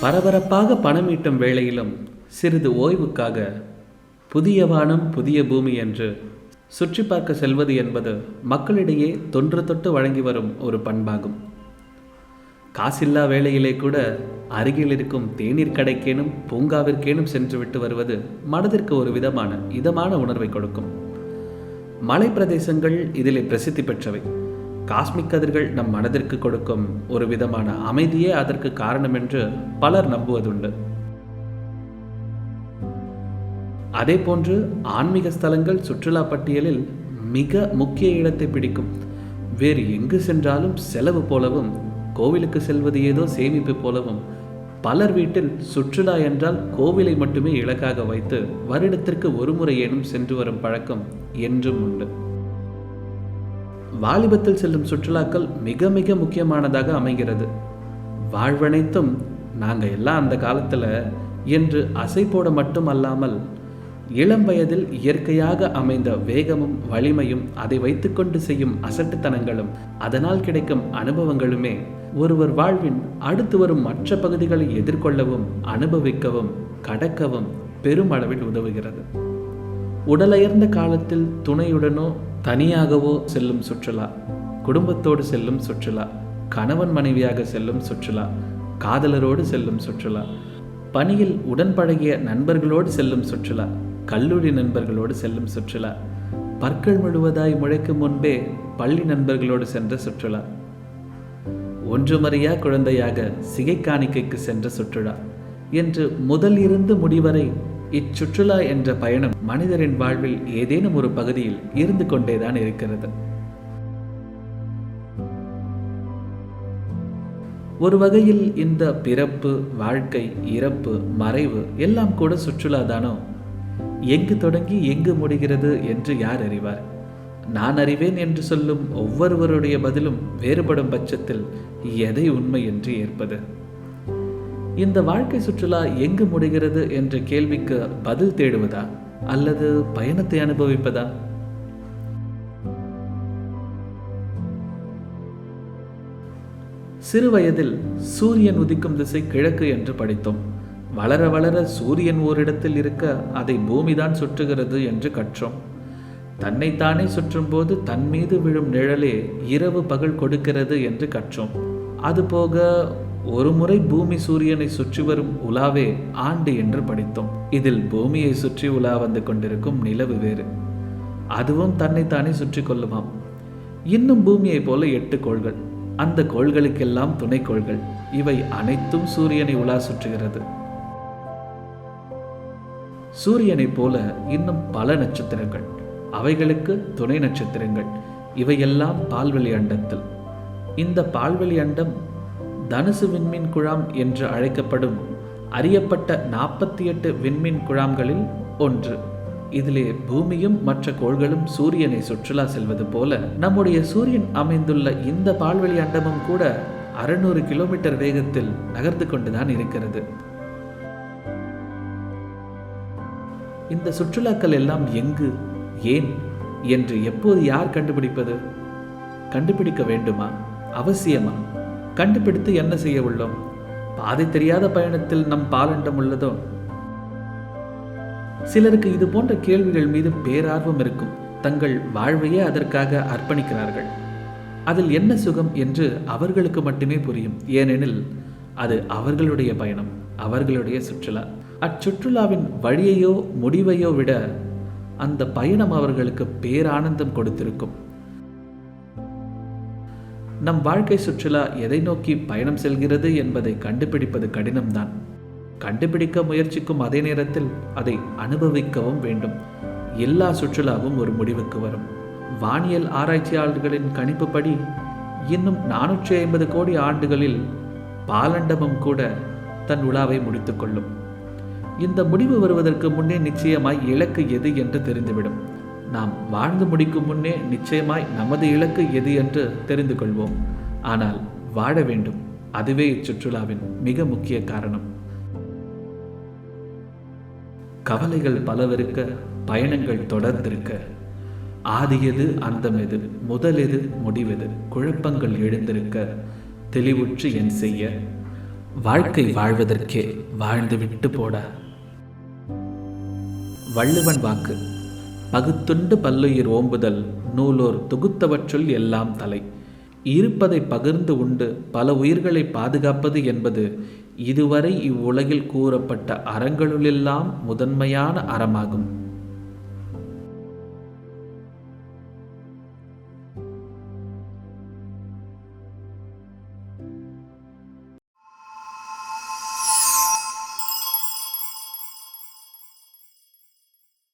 பரபரப்பாக பணம் ஈட்டும் வேளையிலும் சிறிது ஓய்வுக்காக புதிய வானம் புதிய பூமி என்று சுற்றி பார்க்க செல்வது என்பது மக்களிடையே தொன்று தொட்டு வழங்கி வரும் ஒரு பண்பாகும். காசில்லா வேளையிலே கூட அருகில் இருக்கும் தேநீர் கடைக்கேனும் பூங்காவிற்கேனும் சென்று விட்டு வருவது மனதிற்கு ஒரு விதமான இதமான உணர்வை கொடுக்கும். மலை பிரதேசங்கள் இதிலே பிரசித்தி பெற்றவை. காஸ்மிக் கதிர்கள் நம் மனதிற்கு கொடுக்கும் ஒரு விதமான அமைதியே அதற்கு காரணம் என்று பலர் நம்புவதுண்டு. அதே போன்று ஆன்மீக ஸ்தலங்கள் சுற்றுலா பட்டியலில் மிக முக்கிய இடத்தை பிடிக்கும். வேறு எங்கு சென்றாலும் செலவு போலவும் கோவிலுக்கு செல்வது ஏதோ சேமிப்பு போலவும் பலர் வீட்டில் சுற்றுலா என்றால் கோவிலை மட்டுமே இலக்காக வைத்து வருடத்திற்கு ஒரு முறையேனும் சென்று வரும் பழக்கம் என்றும் உண்டு. வாலிபத்தில் செல்லும் சுற்றுலாக்கள் மிக மிக முக்கியமானதாக அமைகிறது. வாழ்வனைத்தும் நாங்கள் எல்லாம் அந்த காலத்தில் என்று அசை போட மட்டும் அல்லாமல் இளம் வயதில் இயற்கையாக அமைந்த வேகமும் வலிமையும் அதை வைத்துக்கொண்டு செய்யும் அசட்டுத்தனங்களும் அதனால் கிடைக்கும் அனுபவங்களுமே ஒருவர் வாழ்வின் அடுத்து வரும் மற்ற பகுதிகளை எதிர்கொள்ளவும் அனுபவிக்கவும் கடக்கவும் பெருமளவில் உதவுகிறது. உடலயர்ந்த காலத்தில் துணையுடனோ தனியாகவோ செல்லும் சுற்றுலா குடும்பத்தோடு செல்லும் சுற்றுலா கணவன் மனைவியாக செல்லும் சுற்றுலா காதலரோடு செல்லும் சுற்றுலா பணியில் உடன் பழகிய நண்பர்களோடு செல்லும் சுற்றுலா கல்லூரி நண்பர்களோடு செல்லும் சுற்றுலா பற்கள் முழுவதாய் முளைக்கும் முன்பே பள்ளி நண்பர்களோடு சென்ற சுற்றுலா. ஒன்றுமறியா குழந்தையாக சிகை காணிக்கைக்கு சென்ற சுற்றுலா. என்று முதல் இருந்து முடிவரை இச்சுற்றுலா என்ற பயணம் மனிதரின் வாழ்வில் ஏதேனும் ஒரு பகுதியில் இருந்து கொண்டேதான் இருக்கிறது. ஒரு வகையில் இந்த பிறப்பு வாழ்க்கை இறப்பு மறைவு எல்லாம் கூட சுற்றுலா தானோ எங்கு தொடங்கி எங்கு முடிகிறது என்று யார் அறிவார்? நான் அறிவேன் என்று சொல்லும் ஒவ்வொருவருடைய பதிலும் வேறுபடும் பட்சத்தில் எதை உண்மை என்று ஏற்பது? இந்த வாழ்க்கை சுற்றுலா எங்கு முடிகிறது என்ற கேள்விக்கு பதில் தேடுவதா? அல்லது பயணத்தை அனுபவிப்பதா? சிறு வயதில் சூரியன் உதிக்கும் திசை கிழக்கு என்று படித்தோம். வளர வளர சூரியன் ஓரிடத்தில் இருக்க அதை பூமிதான் சுற்றுகிறது என்று கற்றோம். தன்னைத்தானே சுற்றும்போது தன் மீது விழும் நிழலே இரவு பகல் கொடுக்கிறது என்று கற்றோம். அதுபோக ஒரு முறை பூமி சூரியனை சுற்றி வரும் உலாவே ஆண்டு என்று படித்தோம். இதில் பூமியை சுற்றி உலா வந்து கொண்டிருக்கும் நிலவு வேறு. அதுவும் தன்னைத்தானே சுற்றி கொள்ளுமாம். இன்னும் பூமியைப் போல எட்டு கோள்கள். அந்த கோள்களுக்கெல்லாம் துணைக்கோள்கள் இவை அனைத்தும் சூரியனை உலா சுற்றுகிறது. சூரியனைப் போல இன்னும் பல நட்சத்திரங்கள். அவைகளுக்கு துணை நட்சத்திரங்கள். இவையெல்லாம் பால்வெளி அண்டத்தில். இந்த பால்வெளி அண்டம் தனுசு விண்மீன் குழாம் என்று அழைக்கப்படும் அறியப்பட்ட நாற்பத்தி எட்டு விண்மீன் குழாம்களில் ஒன்று. இதிலே பூமியும் மற்ற கோள்களும் சூரியனை சுற்றுலா செல்வது போல நம்முடைய சூரியன் அமைந்துள்ள இந்த பால்வெளி அண்டமும் கூட அறுநூறு கிலோமீட்டர் வேகத்தில் நகர்ந்து கொண்டுதான் இருக்கிறது. இந்த சுற்றுலாக்கள் எல்லாம் எங்கு ஏன் என்று எப்போது யார் கண்டுபிடிப்பது? கண்டுபிடிக்க வேண்டுமா? அவசியமா? கண்டுபிடித்து என்ன செய்ய உள்ளோம்? பாதை தெரியாத பயணத்தில் நம் பாலண்டம் உள்ளதோ? சிலருக்கு இது போன்ற கேள்விகள் மீது பேரார்வம் இருக்கும். தங்கள் வாழ்வையே அதற்காக அர்ப்பணிக்கிறார்கள். அதில் என்ன சுகம் என்று அவர்களுக்கு மட்டுமே புரியும். ஏனெனில் அது அவர்களுடைய பயணம் அவர்களுடைய சுற்றுலா. அச்சுற்றுலாவின் வழியையோ முடிவையோ விட அந்த பயணம் அவர்களுக்கு பேரானந்தம் கொடுத்திருக்கும். நம் வாழ்க்கை சுற்றுலா எதை நோக்கி பயணம் செல்கிறது என்பதை கண்டுபிடிப்பது கடினம்தான். கண்டுபிடிக்க முயற்சிக்கும் அதே நேரத்தில் அதை அனுபவிக்கவும் வேண்டும். எல்லா சுற்றுலாவும் ஒரு முடிவுக்கு வரும். வானியல் ஆராய்ச்சியாளர்களின் கணிப்புப்படி இன்னும் நானூற்றி ஐம்பது கோடி ஆண்டுகளில் பாலண்டமும் கூட தன் உலாவை முடித்துக்கொள்ளும் இந்த முடிவு வருவதற்கு முன்னே நிச்சயமாய் இலக்கு எது என்று தெரிந்துவிடும். நாம் வாழ்ந்து முடிக்கும் முன்னே நிச்சயமாய் நமது இலக்கு எது என்று தெரிந்து கொள்வோம். ஆனால் வாழ வேண்டும். அதுவே இச்சுற்றுலாவின் மிக முக்கிய காரணம். கவலைகள் பலவிருக்க பயணங்கள் தொடர்ந்திருக்க ஆதியது முதல் எது முடிவெது குழப்பங்கள் எழுந்திருக்க தெளிவுற்று என் செய்ய வாழ்க்கை வாழ்வதற்கே வாழ்ந்து விட்டு போடா. வள்ளுவன் வாக்கு பகுத்துண்டு பல்லுயிர் ஓம்புதல் நூலோர் தொகுத்தவற்றுள் எல்லாம் தலை. இருப்பதை பகிர்ந்து உண்டு பல உயிர்களை பாதுகாப்பது என்பது இதுவரை இவ்வுலகில் கூறப்பட்ட அறங்களுளெல்லாம் முதன்மையான அறமாகும்.